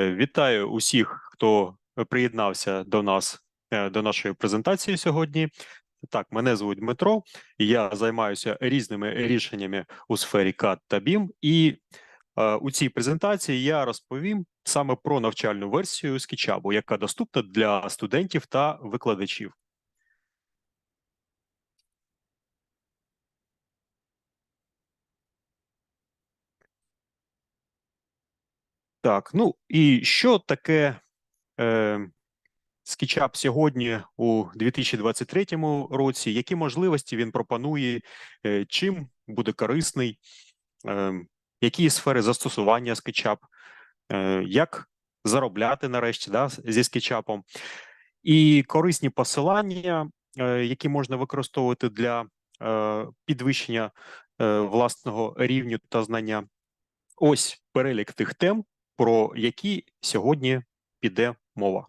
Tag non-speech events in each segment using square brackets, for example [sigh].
Вітаю усіх, хто приєднався до нас е, до нашої презентації сьогодні. Так, мене звуть Дмитро, я займаюся різними рішеннями у сфері CAD та BIM. І е, у цій презентації я розповім саме про навчальну версію SketchUp, яка доступна для студентів та викладачів. Так, ну і що таке е, SketchUp сьогодні у 2023 році? Які можливості він пропонує, е, чим буде корисний, е, які сфери застосування SketchUp, е, як заробляти нарешті да, зі SketchUp? І корисні посилання, е, які можна використовувати для е, підвищення е, власного рівню та знання. Ось перелік тих тем, про які сьогодні піде мова.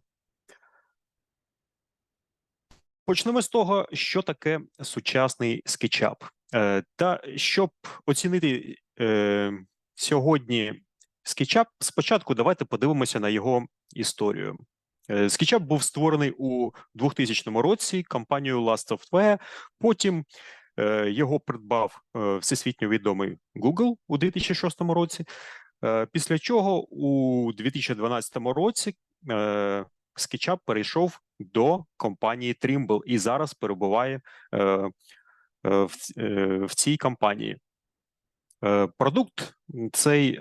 Почнемо з того, що таке сучасний SketchUp. Е, Та щоб оцінити е, сьогодні SketchUp, спочатку давайте подивимося на його історію. Е, SketchUp був створений у 2000 році компанією Last Software, потім е, його придбав е, всесвітньо відомий Google у 2006 році. Е, Після чого у 2012 році е, SketchUp перейшов до компанії Trimble і зараз перебуває е, в, цій компанії. Продукт цей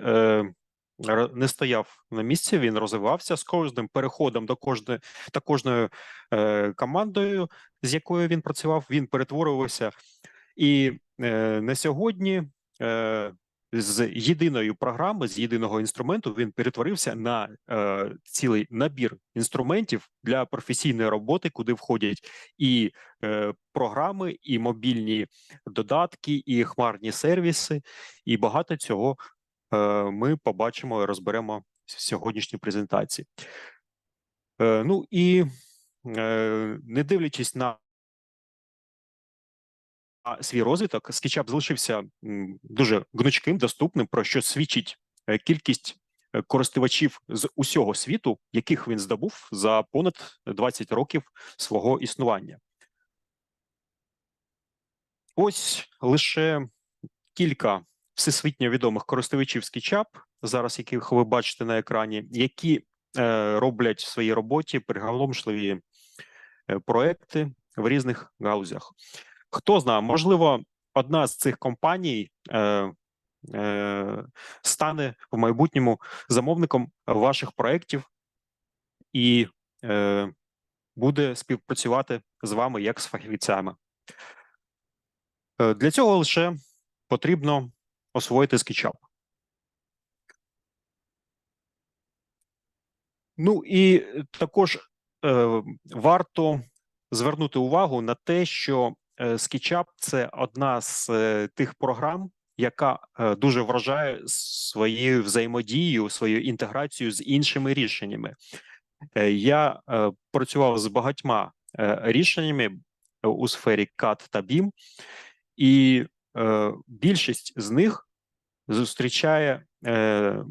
не стояв на місці, він розвивався з кожним переходом до кожної та кожною командою, з якою він працював, він перетворювався. І на сьогодні з єдиної програми, з єдиного інструменту, він перетворився на е, цілий набір інструментів для професійної роботи, куди входять і е, програми, і мобільні додатки, і хмарні сервіси, і багато цього е, ми побачимо і розберемо в сьогоднішній презентації. Е, ну і е, не дивлячись на свій розвиток, SketchUp залишився дуже гнучким, доступним, про що свідчить е, кількість е, користувачів з усього світу, яких він здобув за понад 20 років свого існування. Ось лише кілька всесвітньо відомих користувачів SketchUp, зараз яких ви бачите на екрані, які е, роблять в своїй роботі приголомшливі е, проекти в різних галузях. Хто знає, можливо, одна з цих компаній е, е, стане в майбутньому замовником ваших проєктів і е, буде співпрацювати з вами як з фахівцями. Е, Для цього лише потрібно освоїти SketchUp. Ну і також е, варто звернути увагу на те, що SketchUp – це одна з е, тих програм, яка е, дуже вражає своєю взаємодією, своєю інтеграцією з іншими рішеннями. Е, Я е, працював з багатьма е, рішеннями е, у сфері CAD та BIM, і е, більшість з них зустрічає, е,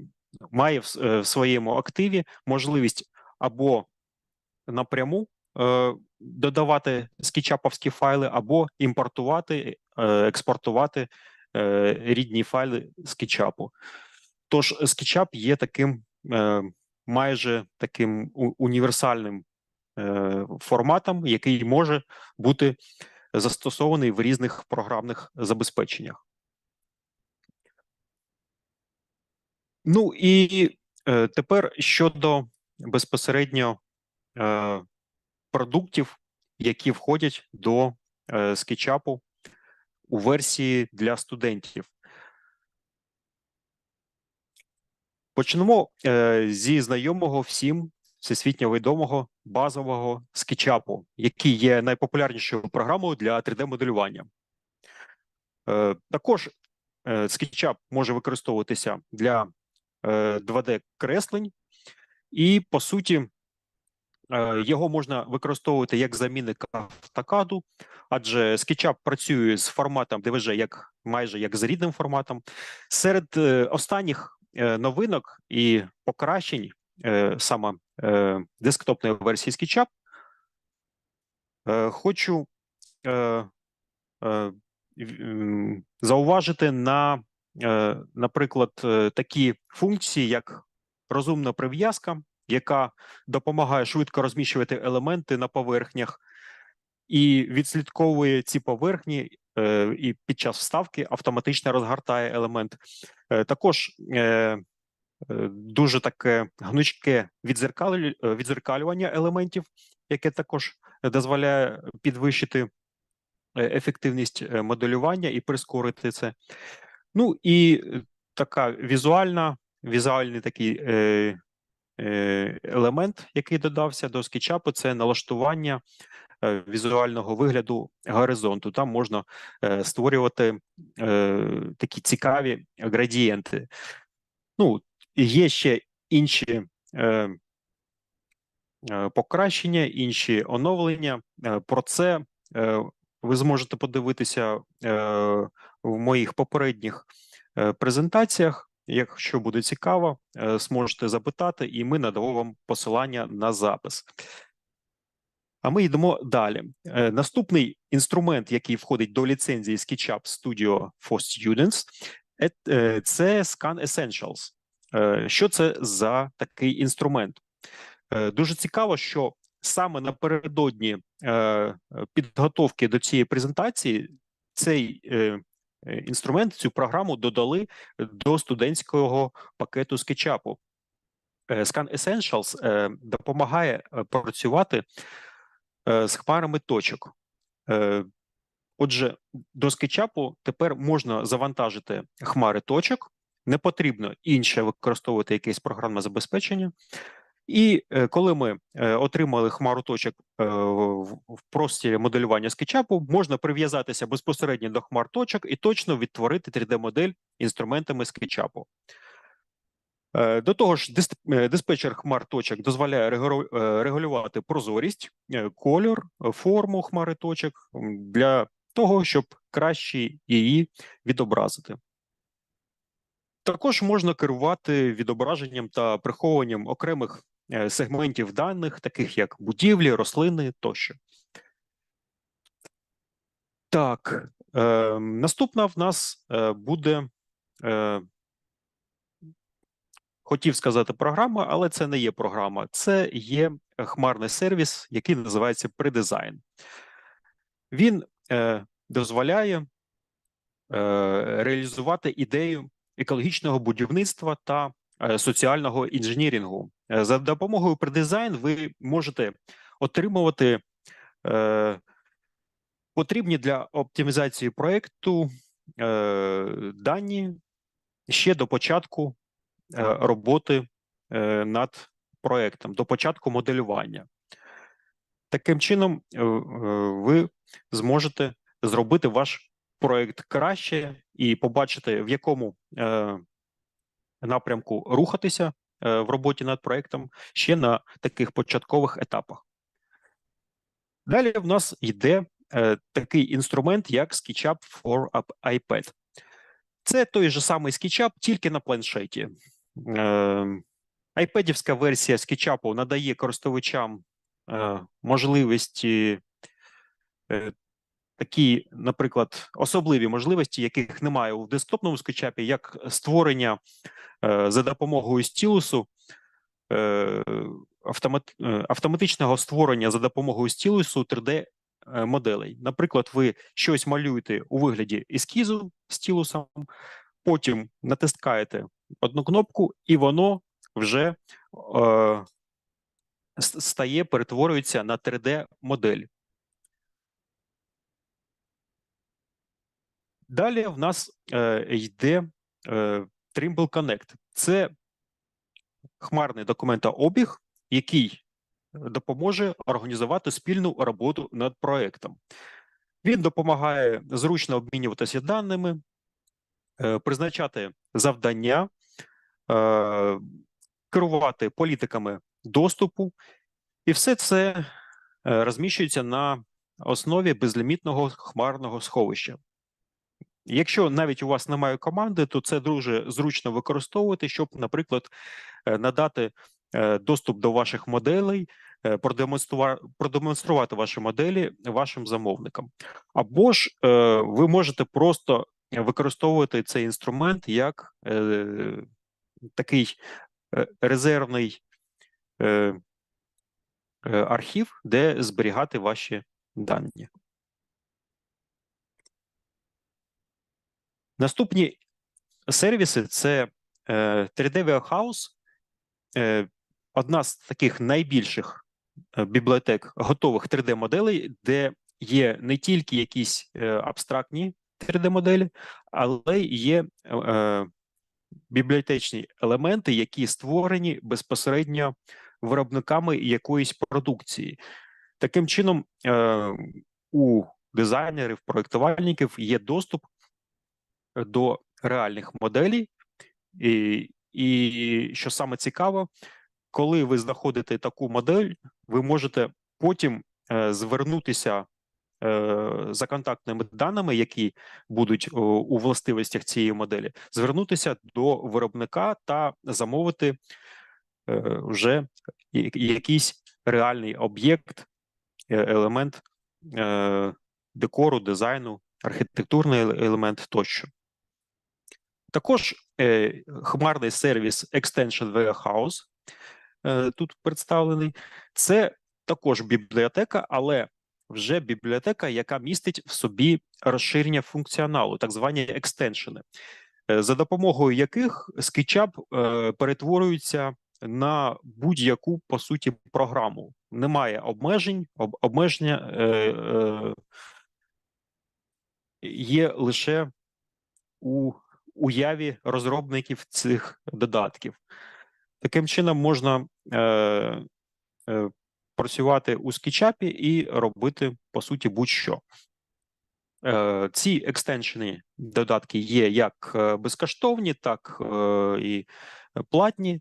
має в, е, своєму активі можливість або напряму е, додавати скетчаповські файли, або імпортувати, е, експортувати е, рідні файли скетчапу. Тож SketchUp є таким е, майже таким універсальним е, форматом, який може бути застосований в різних програмних забезпеченнях. Ну і е, тепер щодо безпосередньо е, продуктів, які входять до е, SketchUp у версії для студентів. Почнемо е, зі знайомого всім всесвітньо відомого базового SketchUp, який є найпопулярнішою програмою для 3D-моделювання. Е, також SketchUp може використовуватися для е, 2D-креслень, і по суті, його можна використовувати як замінник автокаду, адже SketchUp працює з форматом DVG як майже як з рідним форматом. Серед е, останніх е, новинок і покращень е, саме е, десктопної версії SketchUp, е, хочу е, е, зауважити на, е, наприклад, е, такі функції, як розумна прив'язка, яка допомагає швидко розміщувати елементи на поверхнях і відслідковує ці поверхні, е, і під час вставки автоматично розгортає елемент. Е, Також е, дуже таке гнучке відзеркалю- відзеркалювання елементів, яке також дозволяє підвищити ефективність моделювання і прискорити це. Ну і така візуальна, візуальний такий елемент, який додався до SketchUp, це налаштування е, візуального вигляду горизонту. Там можна е, створювати е, такі цікаві градієнти. Ну, є ще інші е, е, покращення, інші оновлення. Е, Про це е, ви зможете подивитися е, в моїх попередніх е, презентаціях. Якщо буде цікаво, е, зможете запитати, і ми надамо вам посилання на запис. А ми йдемо далі. Е, Наступний інструмент, який входить до ліцензії SketchUp Studio for Students, е- це Scan Essentials. Що це за такий інструмент? Дуже цікаво, що саме напередодні підготовки до цієї презентації цей інструмент, цю програму додали до студентського пакету SketchUp. Е, Scan Essentials е, допомагає е, працювати е, з хмарами точок. Е, Отже, до SketchUp тепер можна завантажити хмари точок, не потрібно інше використовувати якесь програмне забезпечення. І е, коли ми е, отримали хмару точок е, в, просторі моделювання SketchUp, можна прив'язатися безпосередньо до хмар точок і точно відтворити 3D-модель інструментами. Е, До того ж, дис- диспетчер хмар точок дозволяє регу- регулювати прозорість, кольор, форму хмари точок для того, щоб краще її відобразити. Також можна керувати відображенням та приховуванням окремих сегментів даних, таких як будівлі, рослини тощо. Так, е, наступна в нас е, буде, е, хотів сказати програма, але це не є програма, це є хмарний сервіс, який називається Predesign. Він е, дозволяє е, реалізувати ідею екологічного будівництва та е, соціального інженірінгу. Е, За допомогою Predesign ви можете отримувати е, потрібні для оптимізації проекту е, дані ще до початку е, роботи е, над проектом, до початку моделювання. Таким чином, е, е, ви зможете зробити ваш проект краще і побачити, в якому е, напрямку рухатися е, в роботі над проектом ще на таких початкових етапах. Далі в нас йде е, такий інструмент, як SketchUp for iPad. Це той же самий SketchUp, тільки на планшеті. Е, Айпедівська версія SketchUp надає користувачам можливості е, такі, наприклад, особливі можливості, яких немає у десктопному SketchUp, як створення е, за допомогою стілусу, е, е, автоматичного створення за допомогою стілусу 3D е, моделей. Наприклад, ви щось малюєте у вигляді ескізу стілусом, потім натискаєте одну кнопку, і воно вже стає, перетворюється на 3D-модель. Далі в нас е, йде е, Trimble Connect. Це хмарний документообіг, який допоможе організувати спільну роботу над проектом. Він допомагає зручно обмінюватися даними, е, призначати завдання, е, керувати політиками доступу, і все це е, розміщується на основі безлімітного хмарного сховища. Якщо навіть у вас немає команди, то це дуже зручно використовувати, щоб, наприклад, е, надати е, доступ до ваших моделей, е, продемонструвати ваші моделі вашим замовникам. Або ж ви можете просто використовувати цей інструмент як такий резервний архів, де зберігати ваші дані. Наступні сервіси це е, 3D Warehouse, е, одна з таких найбільших е, бібліотек готових 3D-моделей, де є не тільки якісь е, абстрактні 3D-моделі, але є е, бібліотечні елементи, які створені безпосередньо виробниками якоїсь продукції. Таким чином, е, у дизайнерів, проєктувальників є доступ до реальних моделей, і, і що саме цікаво, коли ви знаходите таку модель, ви можете потім е, звернутися е, за контактними даними, які будуть о, у властивостях цієї моделі, звернутися до виробника та замовити е, вже якийсь реальний об'єкт, е, елемент е, декору, дизайну, архітектурний елемент тощо. Також е, хмарний сервіс Extension Warehouse е, тут представлений. Це також бібліотека, але вже бібліотека, яка містить в собі розширення функціоналу, так звані екстеншени, е, за допомогою яких SketchUp е, перетворюється на будь-яку по суті програму. Немає обмежень, об, обмеження е, е, є лише у уяві розробників цих додатків. Таким чином можна е, е, працювати у SketchUp і робити по суті будь-що. Е, ці екстеншени додатки є як е, безкоштовні, так е, і платні.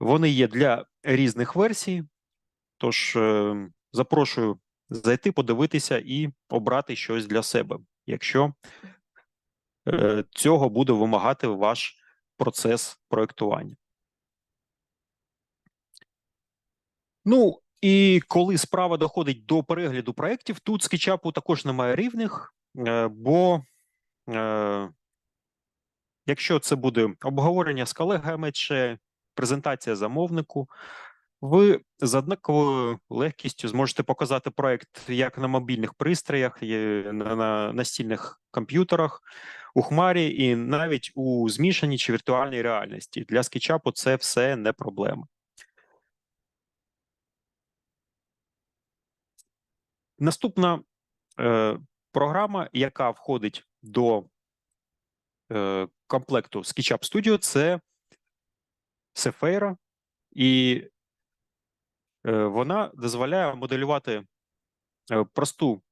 Вони є для різних версій. Тож е, запрошую зайти, подивитися і обрати щось для себе, якщо цього буде вимагати ваш процес проектування. Ну і коли справа доходить до перегляду проєктів, тут SketchUp також немає рівних, е, бо е, якщо це буде обговорення з колегами чи презентація замовнику, ви з однаковою легкістю зможете показати проект як на мобільних пристроях, на настільних комп'ютерах, у хмарі і навіть у змішаній чи віртуальній реальності. Для SketchUp це все не проблема. Наступна е, програма, яка входить до е, комплекту SketchUp Studio, це Cephera, і е, вона дозволяє моделювати е, просту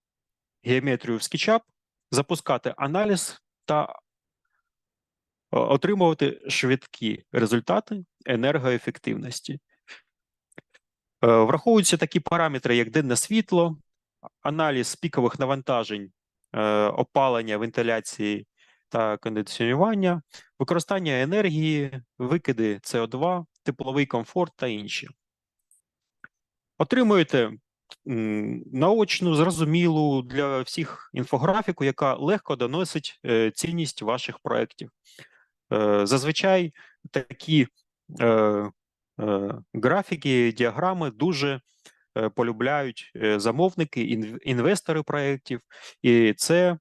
геометрію в SketchUp, запускати аналіз та отримувати швидкі результати енергоефективності. Е, Враховуються такі параметри, як денне світло, аналіз пікових навантажень, е, опалення, вентиляції та кондиціонування, використання енергії, викиди СО2, тепловий комфорт та інші. Отримуєте наочну, зрозумілу для всіх інфографіку, яка легко доносить е, цінність ваших проєктів. Е, Зазвичай такі е, графіки, діаграми дуже полюбляють замовники, інвестори проєктів, і це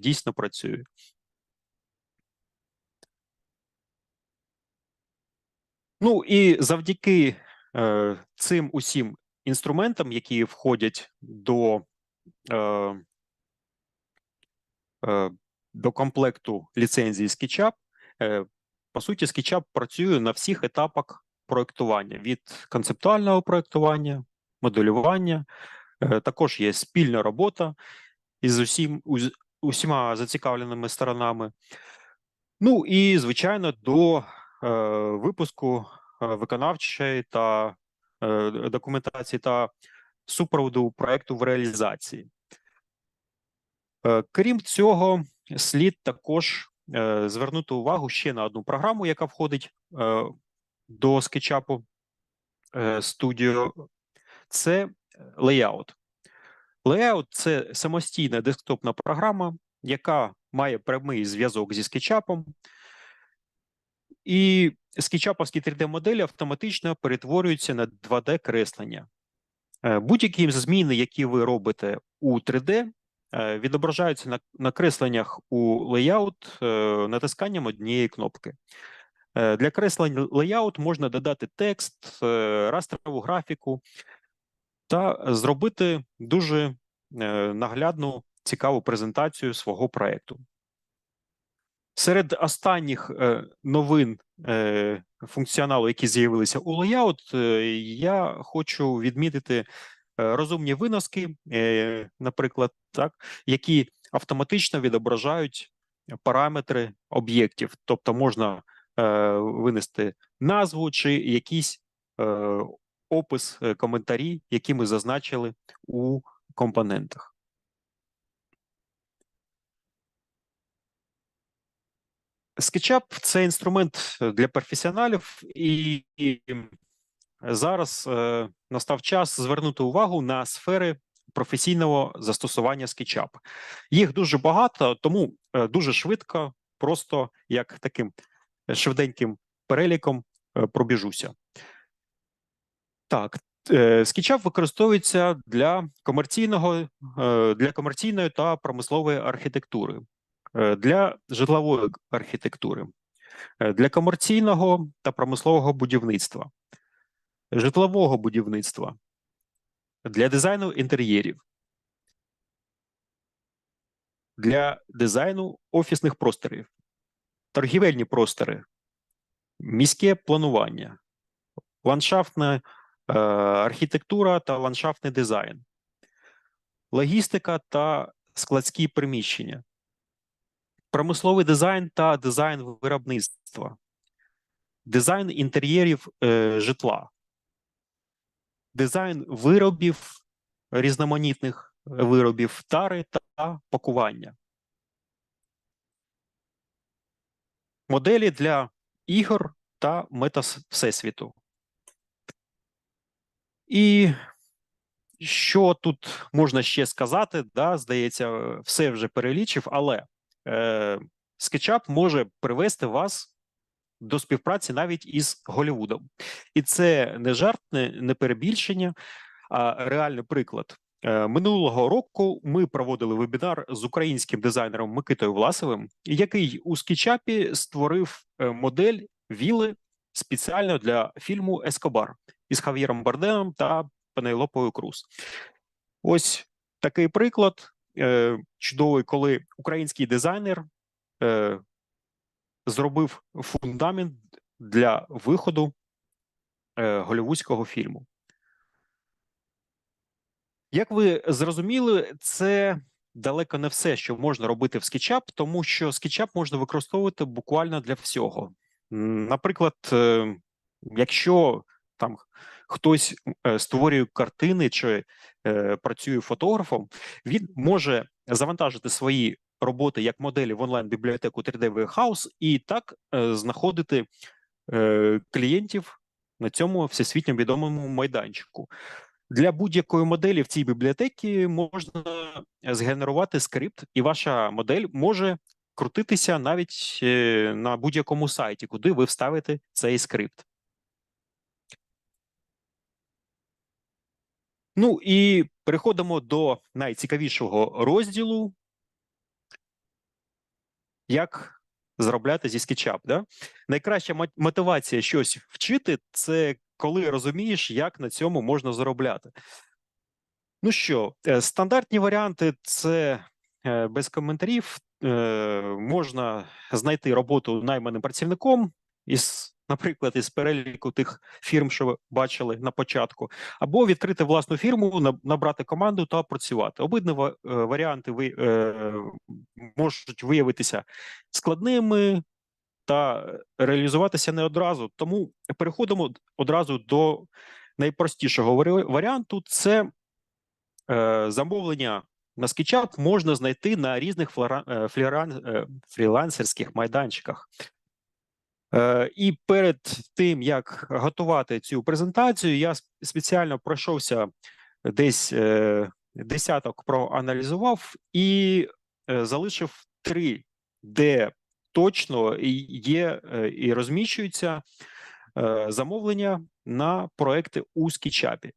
дійсно працює. Ну і завдяки е, цим усім інструментам, які входять до, е, е, до комплекту ліцензії SketchUp, е, по суті, SketchUp працює на всіх етапах проектування від концептуального проектування, моделювання. Е, також є спільна робота із усім, усіма зацікавленими сторонами. Ну і звичайно, до е, випуску е, виконавчої та документації та супроводу проекту в реалізації. Е, крім цього, слід також е, звернути увагу ще на одну програму, яка входить е, до скетчапу е, Studio – це Layout. Layout – це самостійна десктопна програма, яка має прямий зв'язок зі скетчапом, і скетчаповські 3D-моделі автоматично перетворюються на 2D-креслення. Е, Будь-які зміни, які ви робите у 3D, е, відображаються на, на кресленнях у layout е, натисканням однієї кнопки. Для креслень layout можна додати текст, растрову графіку та зробити дуже наглядну, цікаву презентацію свого проекту. Серед останніх новин функціоналу, які з'явилися у Layout, е, я хочу відмітити е, розумні виноски, е, наприклад, так, які автоматично відображають параметри об'єктів, тобто можна е, винести назву чи якийсь е, опис, е, коментарі, які ми зазначили у компонентах. SketchUp – це інструмент для професіоналів, і, зараз е, настав час звернути увагу на сфери професійного застосування SketchUp. Їх дуже багато, тому е, дуже швидко, просто як таким швиденьким переліком е, пробіжуся. Так, е, SketchUp використовується для комерційного е, для комерційної та промислової архітектури. Е, для житлової архітектури, е, для комерційного та промислового будівництва, житлового будівництва, для дизайну інтер'єрів, для дизайну офісних просторів, торгівельні простори, міське планування, ландшафтна е, архітектура та ландшафтний дизайн, логістика та складські приміщення промисловий дизайн та дизайн виробництва, дизайн інтер'єрів е, житла, дизайн виробів різноманітних виробів тари та пакування, моделі для ігор та мета всесвіту. І що тут можна ще сказати? Да, Здається, все вже перелічив, але е, SketchUp може привести вас до співпраці навіть із Голлівудом. І це не жарт, не, перебільшення, а реальний приклад. Е, минулого року ми проводили вебінар з українським дизайнером Микитою Власовим, який у SketchUp створив е, модель віли спеціально для фільму Ескобар із Хав'єром Бардемом та Пенелопою Круз. Ось такий приклад е, чудовий, коли український дизайнер е, зробив фундамент для виходу е, голівудського фільму. Як ви зрозуміли, це далеко не все, що можна робити в SketchUp, тому що SketchUp можна використовувати буквально для всього. Наприклад, е, якщо там хтось е, створює картини чи е, працює фотографом, він може завантажити свої роботи як моделі в онлайн бібліотеку 3D Warehouse і так е, знаходити клієнтів на цьому всесвітньо відомому майданчику. Для будь-якої моделі в цій бібліотеці можна згенерувати скрипт, і ваша модель може крутитися навіть на будь-якому сайті, куди ви вставите цей скрипт. Ну і переходимо до найцікавішого розділу. Як заробляти зі SketchUp, да? Найкраща мотивація щось вчити це коли розумієш, як на цьому можна заробляти. Ну що, е, стандартні варіанти це е, без коментарів. Е, можна знайти роботу найманим працівником із наприклад, із переліку тих фірм, що ви бачили на початку, або відкрити власну фірму, набрати команду та працювати. Обидва е, варіанти ви е, можуть виявитися складними та реалізуватися не одразу. Тому переходимо одразу до найпростішого варіанту: це е, замовлення. На SketchUp можна знайти на різних фліран, фрілансерських майданчиках. Е, І перед тим як готувати цю презентацію, я спеціально пройшовся десь е, десяток проаналізував і е, залишив три, де точно є і розміщуються замовлення на проекти у скічапі.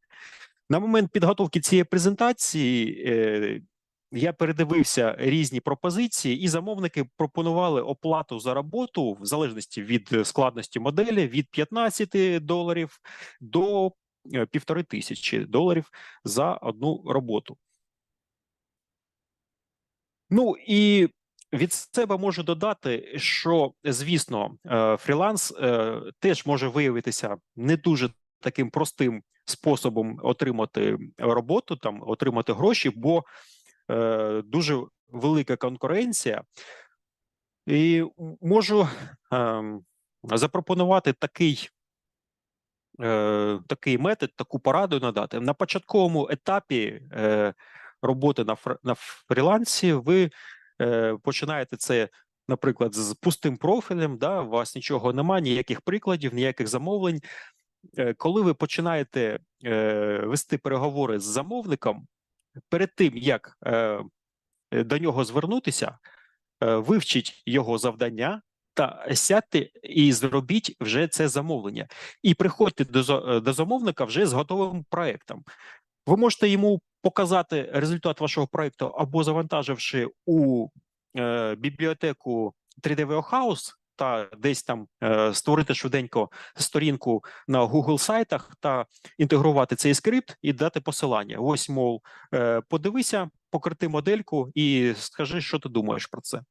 На момент підготовки цієї презентації я передивився різні пропозиції, і замовники пропонували оплату за роботу в залежності від е, складності моделі від 15 доларів до е, півтори тисячі доларів за одну роботу. Ну і від себе можу додати, що звісно, е, фріланс теж може виявитися не дуже таким простим способом отримати роботу, там отримати гроші, бо дуже велика конкуренція, і можу ем, запропонувати такий. е, Такий метод, таку пораду надати на початковому етапі е, роботи на фр- на фрілансі. Ви е, починаєте це, наприклад, з пустим профілем. Да, у вас нічого немає, ніяких прикладів, ніяких замовлень. Е, Коли ви починаєте е, вести переговори з замовником, перед тим як е, е, до нього звернутися, е, вивчіть його завдання та сядьте і зробіть вже це замовлення. І приходьте до, е, до замовника вже з готовим проектом. Ви можете йому показати результат вашого проекту або завантаживши у е, бібліотеку 3D Warehouse та десь там е, створити швиденько сторінку на Google сайтах та інтегрувати цей скрипт і дати посилання. Ось, мов, е, подивися, покрити модельку і скажи, що ти думаєш про це.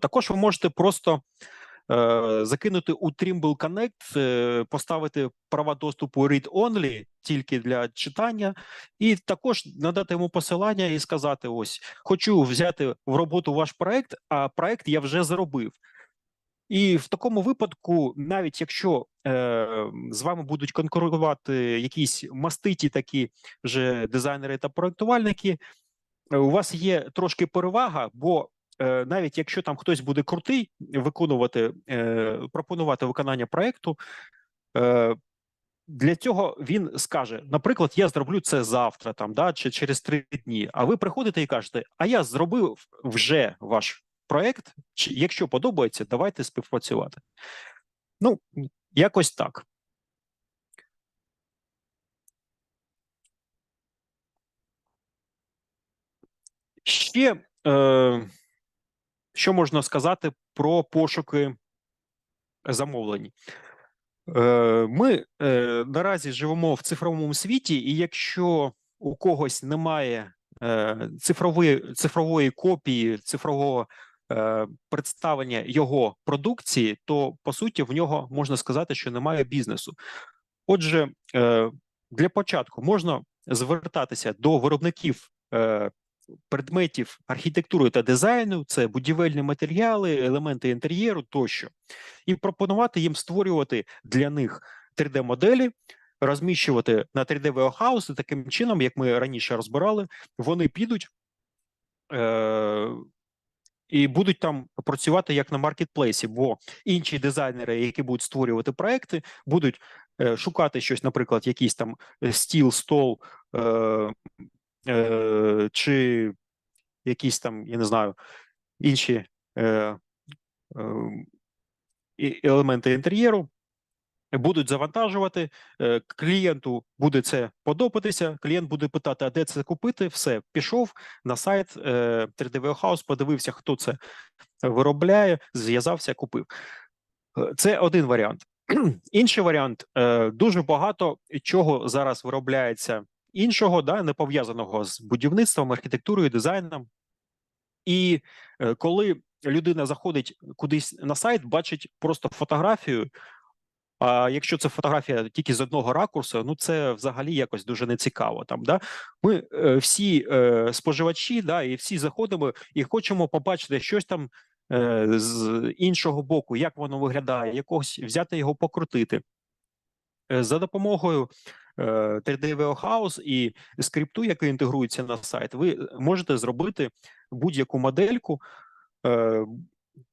Також ви можете просто е, закинути у Trimble Connect, поставити права доступу read-only тільки для читання, і також надати йому посилання і сказати: ось хочу взяти в роботу ваш проект, а проект я вже зробив. І в такому випадку, навіть якщо е, з вами будуть конкурувати якісь маститі такі вже дизайнери та проектувальники, е, у вас є трошки перевага, бо е, навіть якщо там хтось буде крутий виконувати, е, пропонувати виконання проекту, е, для цього він скаже: наприклад, я зроблю це завтра, там да чи через три дні. А ви приходите і кажете: А я зробив вже ваш проект. Якщо подобається, давайте співпрацювати. Ну, якось так. Ще е, що можна сказати про пошуки замовлень? Е, Ми е, наразі живемо в цифровому світі, і якщо у когось немає е, цифрової цифрової копії, цифрового представлення його продукції, то по суті в нього можна сказати, що немає бізнесу. Отже, е, для початку можна звертатися до виробників е, предметів архітектури та дизайну, це будівельні матеріали, елементи інтер'єру тощо, і пропонувати їм створювати для них 3D-моделі, розміщувати на 3D Warehouse, і таким чином, як ми раніше розбирали, вони підуть. Е- і будуть там працювати як на маркетплейсі, бо інші дизайнери, які будуть створювати проекти, будуть е, шукати щось, наприклад, якийсь там е, стіл, стол е, е, чи якісь там, я не знаю, інші е, е, елементи інтер'єру. Будуть завантажувати, е, клієнту буде це подобатися. Клієнт буде питати, а де це купити? Все, пішов на сайт е, 3D Warehouse, подивився, хто це виробляє, зв'язався, купив. Е, Це один варіант. [clears throat] Інший варіант е, дуже багато чого зараз виробляється іншого, да, не пов'язаного з будівництвом, архітектурою, дизайном. І е, коли людина заходить кудись на сайт, бачить просто фотографію. А якщо це фотографія тільки з одного ракурсу, ну це взагалі якось дуже нецікаво. Там да ми е, всі е, споживачі, да, і всі заходимо і хочемо побачити щось там е, з іншого боку, як воно виглядає, якогось взяти його покрутити. Е, За допомогою е, 3D Warehouse і скрипту, який інтегрується на сайт, ви можете зробити будь-яку модельку, е,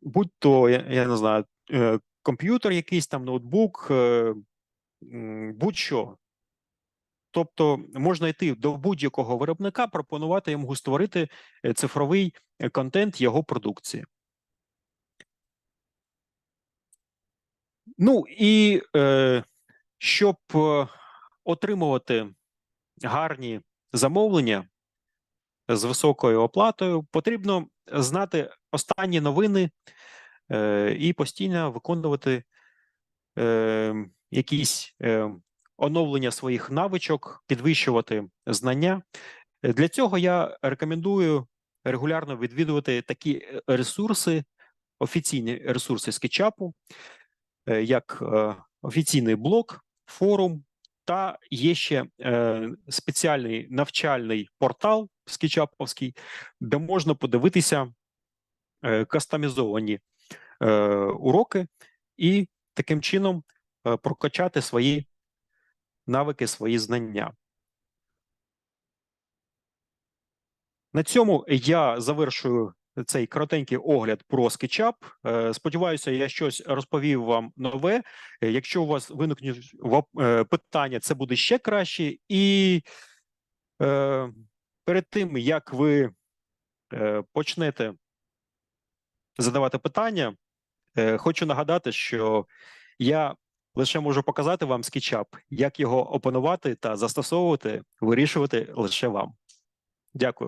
будь то я, не знаю, е, комп'ютер, якийсь там ноутбук, е, будь-що. Тобто можна йти до будь-якого виробника, пропонувати йому створити е, цифровий е, контент його продукції. Ну і е, щоб отримувати гарні замовлення з високою оплатою, потрібно знати останні новини і постійно виконувати е, якісь е, оновлення своїх навичок, підвищувати знання. Е, Для цього я рекомендую регулярно відвідувати такі е, ресурси, офіційні ресурси скетчапу, е, як е, офіційний блог, форум, та є ще е, спеціальний навчальний портал скетчаповський, де можна подивитися е, кастомізовані е, уроки і таким чином е, прокачати свої навики, свої знання. На цьому я завершую цей коротенький огляд про. Е, Сподіваюся, я щось розповів вам нове. Е, Якщо у вас виникнуть е, питання, це буде ще краще. І е, перед тим як ви е, почнете задавати питання, е, хочу нагадати, що я лише можу показати вам скетчап, як його опанувати та застосовувати, вирішувати лише вам. Дякую.